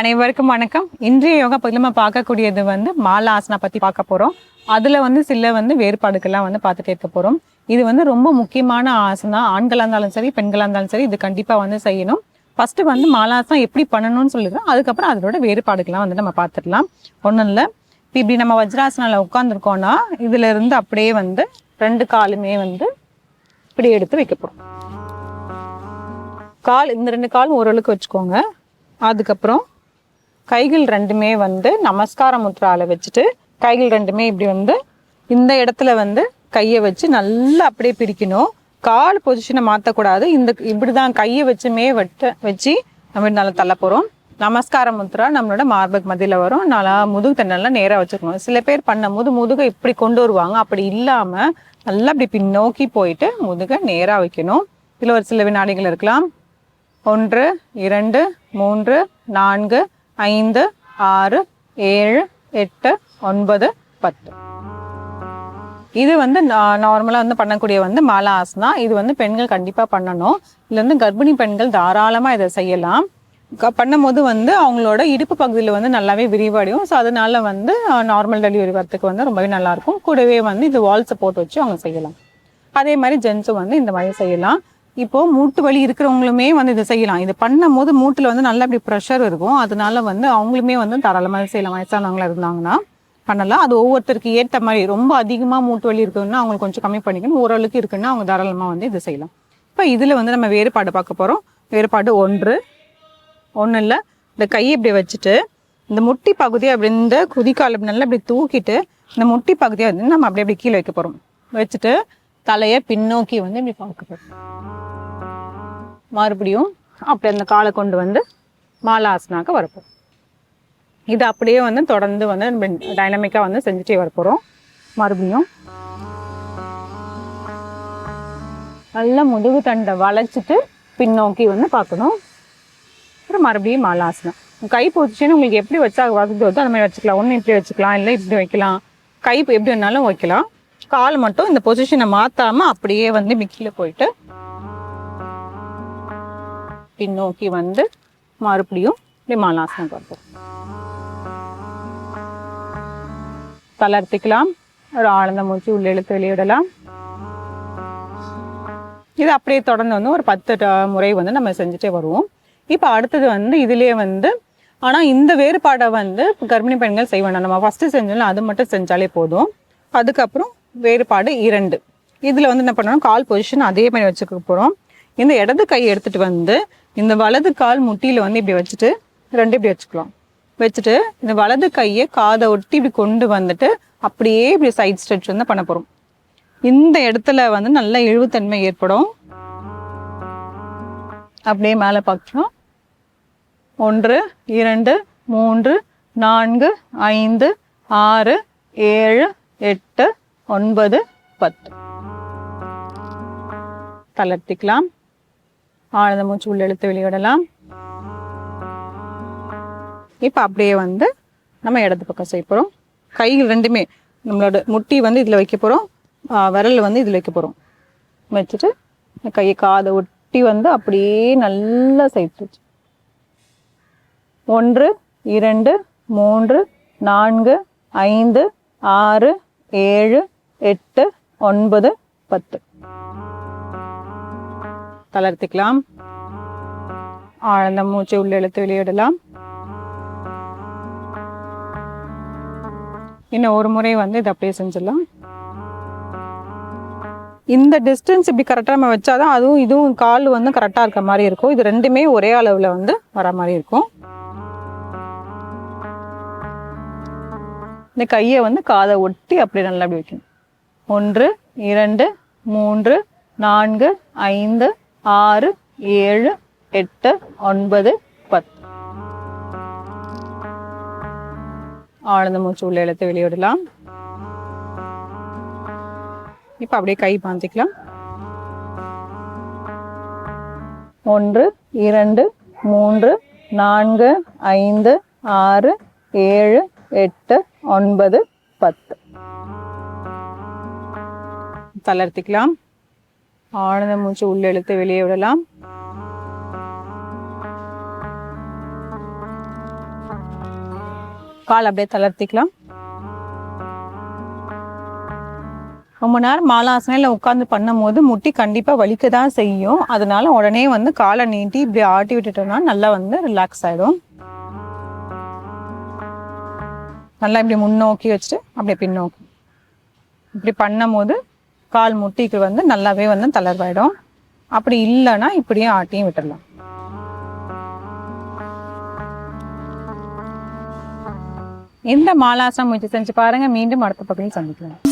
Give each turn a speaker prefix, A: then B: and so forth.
A: அனைவருக்கும் வணக்கம். இன்றைய யோகா பகுதியில் நம்ம பார்க்கக்கூடியது வந்து மாலாசனா பற்றி பார்க்க போகிறோம் அதில் வந்து சில வந்து வேறுபாடுகள்லாம் வந்து பார்த்துட்டே இருக்க போகிறோம் இது வந்து ரொம்ப முக்கியமான ஆசனா ஆண்களாக இருந்தாலும் சரி பெண்களாக இருந்தாலும் சரி இது கண்டிப்பாக வந்து செய்யணும். ஃபஸ்ட்டு வந்து மாலாசனா எப்படி பண்ணணும்னு சொல்லிடுறோம். அதுக்கப்புறம் அதோட வேறுபாடுகள்லாம் வந்து நம்ம பார்த்துடலாம். ஒன்றும் இல்லை. இப்போ இப்படி நம்ம வஜ்ராசனாவில் உட்காந்துருக்கோன்னா இதிலிருந்து அப்படியே வந்து ரெண்டு காலுமே வந்து இப்படி எடுத்து வைக்க போகிறோம் கால் இந்த ரெண்டு காலும் ஓரளவுக்கு வச்சுக்கோங்க. அதுக்கப்புறம் கைகள் ரெண்டுமே வந்து நமஸ்கார முத்ரால வச்சுட்டு கைகள் ரெண்டுமே இப்படி வந்து இந்த இடத்துல வந்து கையை வச்சு நல்லா அப்படியே பிரிக்கணும். கால் பொசிஷனை மாற்றக்கூடாது இந்த இப்படிதான் கையை வச்சுமே வெட்ட வச்சு நம்ம நல்லா தள்ள போகிறோம் நமஸ்கார முத்ரா நம்மளோட மார்பக் மதியில் வரும். நல்லா முதுகு தண்ணெல்லாம் நேராக வச்சுக்கணும். சில பேர் பண்ணும்போது முதுகை இப்படி கொண்டு வருவாங்க. அப்படி இல்லாமல் நல்லா அப்படி பின்னோக்கி போயிட்டு முதுகை நேராக வைக்கணும். இதில் ஒரு சில வினாடிகள் இருக்கலாம். ஒன்று இரண்டு மூன்று நான்கு ஐந்து ஆறு ஏழு எட்டு ஒன்பது பத்து. இது வந்து நார்மலாக வந்து பண்ணக்கூடிய வந்து மாலா ஆசனா இது வந்து பெண்கள் கண்டிப்பாக பண்ணணும். இதில் வந்து கர்ப்பிணி பெண்கள் தாராளமாக இதை செய்யலாம். க- பண்ணும்போது வந்து அவங்களோட இடுப்பு பகுதியில் வந்து நல்லாவே விரிவடையும். ஸோ அதனால வந்து நார்மல் டெலிவரி வரத்துக்கு வந்து ரொம்பவே நல்லாயிருக்கும் கூடவே வந்து இது வால் சப்போர்ட் வச்சு அவங்க செய்யலாம். அதே மாதிரி ஜென்ஸும் வந்து இந்த மாதிரி செய்யலாம். இப்போ மூட்டு வலி இருக்கிறவங்களுமே வந்து இதை செய்யலாம். இது பண்ணும்போது மூட்டில் வந்து நல்லா இப்படி ப்ரெஷர் இருக்கும். அதனால வந்து அவங்களுமே வந்து தாராளமாக செய்யலாம். வயசானவங்களா இருந்தாங்கன்னா பண்ணலாம். அது ஒவ்வொருத்தருக்கு ஏற்ற மாதிரி ரொம்ப அதிகமாக மூட்டு வலி இருக்குதுன்னா அவங்களுக்கு கொஞ்சம் கம்மி பண்ணிக்கணும். ஓரளவுக்கு இருக்குன்னா அவங்க தாராளமாக வந்து இதை செய்யலாம். இப்போ இதில் வந்து நம்ம வேறுபாடு பார்க்க போகிறோம் வேறுபாடு ஒன்று ஒன்றும் இல்லை. இந்த கையை இப்படி வச்சுட்டு இந்த முட்டி பகுதியை அப்படி இந்த குதிக்கால் அப்படி நல்லா இப்படி தூக்கிட்டு இந்த முட்டி பகுதியை வந்து நம்ம அப்படியே அப்படி கீழே வைக்க போகிறோம் வச்சுட்டு தலையை பின்னோக்கி வந்து இப்படி பார்க்கப்படும். மறுபடியும் அப்படி அந்த காலை கொண்டு வந்து மாலாசனாக்க வரப்போம். இது அப்படியே வந்து தொடர்ந்து வந்து டைனமிக்காக வந்து செஞ்சுட்டே வரப்போகிறோம் மறுபடியும் நல்லா முதுகு தண்டை வளைச்சிட்டு பின்னோக்கி வந்து பார்க்கணும். அப்புறம் மறுபடியும் மாலாசனம் கை பொசிஷன் உங்களுக்கு எப்படி வச்சா வசதி வருதோ அந்த மாதிரி வச்சுக்கலாம். ஒன்று இப்படி வச்சுக்கலாம் இல்லை இப்படி வைக்கலாம். கை எப்படி வேணாலும் வைக்கலாம். கால் மட்டும் இந்த பொசிஷனை மாற்றாமல் அப்படியே வந்து இப்படி போயிட்டு பின்னோக்கி வந்து மறுபடியும் இப்படி பார்ப்போம். தளர்த்திக்கலாம். ஒரு ஆழ்ந்த மூச்சு உள்ள இழுத்து வெளியிடலாம். இது அப்படியே தொடர்ந்து வந்து ஒரு பத்து முறை வந்து நம்ம செஞ்சுட்டே வருவோம். இப்போ அடுத்தது வந்து இதுலேயே வந்து ஆனால் இந்த வேறுபாடை வந்து கர்ப்பிணி பெண்கள் செய்ய வேண்டாம் நம்ம ஃபஸ்ட்டு செஞ்சோம்னா அது மட்டும் செஞ்சாலே போதும். அதுக்கப்புறம் வேறுபாடு இரண்டு. இதில் வந்து என்ன பண்ணணும்? கால் பொசிஷன் அதே மாதிரி வச்சுக்க போகிறோம் இந்த இடது கை எடுத்துகிட்டு வந்து இந்த வலது கால் முட்டியில் வந்து இப்படி வச்சுட்டு ரெண்டு இப்படி வச்சுக்கலாம். வச்சுட்டு இந்த வலது கையை காதை ஒட்டி இப்படி கொண்டு வந்துட்டு அப்படியே இப்படி சைட் ஸ்ட்ரெச் வந்து பண்ண போகிறோம் இந்த இடத்துல வந்து நல்ல இழுவுத்தன்மை ஏற்படும். அப்படியே மேலே பார்க்குறோம் ஒன்று இரண்டு மூன்று நான்கு ஐந்து ஆறு ஏழு எட்டு ஒன்பது பத்து. தளர்த்திக்கலாம். ஆழ்ந்த மூச்சு உள்ளெழுத்து வெளியிடலாம். இப்போ அப்படியே வந்து நம்ம இடது பக்கம் செய்ய போகிறோம் கைகள் ரெண்டுமே நம்மளோட முட்டி வந்து இதில் வைக்க போகிறோம் விரல் வந்து இதில் வைக்க போகிறோம் வச்சுட்டு கையை காதை ஒட்டி வந்து அப்படியே நல்லா சைட்டு ஒன்று இரண்டு மூன்று நான்கு ஐந்து ஆறு ஏழு எட்டு ஒன்பது பத்து. தளர்த்திக்கலாம். ஆழ்ந்த மூச்சை உள்ள இழுத்து வெளியிடலாம். இன்னும் ஒரு முறை வந்து இதை அப்படியே செஞ்சிடலாம். இந்த டிஸ்டன்ஸ் இப்படி கரெக்டாக நம்ம வச்சாதான் அதுவும் இதுவும் கால் வந்து கரெக்டாக இருக்க மாதிரி இருக்கும். இது ரெண்டுமே ஒரே அளவில் வந்து வர மாதிரி இருக்கும். இந்த கையை வந்து காதை ஒட்டி அப்படியே நல்லா அப்படி வைக்கணும். ஒன்று இரண்டு மூன்று நான்கு ஐந்து ஆறு ஏழு எட்டு ஒன்பது பத்து ஆழ்ந்த மூச்சு உள்ள இழுத்து வெளியிடலாம். இப்போ அப்படியே கை பாந்திக்கலாம் ஒன்று இரண்டு மூன்று நான்கு ஐந்து ஆறு ஏழு எட்டு ஒன்பது பத்து. தளர்த்திக்கலாம். ஆழ்ந்த மூச்சு உள்ள எழுத்து வெளியே விடலாம். கால் அப்படியே தளர்த்திக்கலாம். ரொம்ப நேரம் மாலாசனையில் உட்காந்து பண்ணும்போது முட்டி கண்டிப்பாக வலிக்க தான் செய்யும். அதனால உடனே வந்து காலை நீட்டி இப்படி ஆட்டி விட்டுட்டோம்னா நல்லா வந்து ரிலாக்ஸ் ஆகிடும் நல்லா இப்படி முன்னோக்கி வச்சுட்டு அப்படியே பின்னோக்கி. இப்படி பண்ணும்போது கால் முட்டிக்கு வந்து நல்லாவே வந்து தளர்வாயிடும். அப்படி இல்லைன்னா இப்படியே ஆட்டியும் விட்டுடலாம். இந்த மாலாசம் முயற்சி செஞ்சு பாருங்க. மீண்டும் அடுத்த பகுதியில் சந்திக்கலாம்.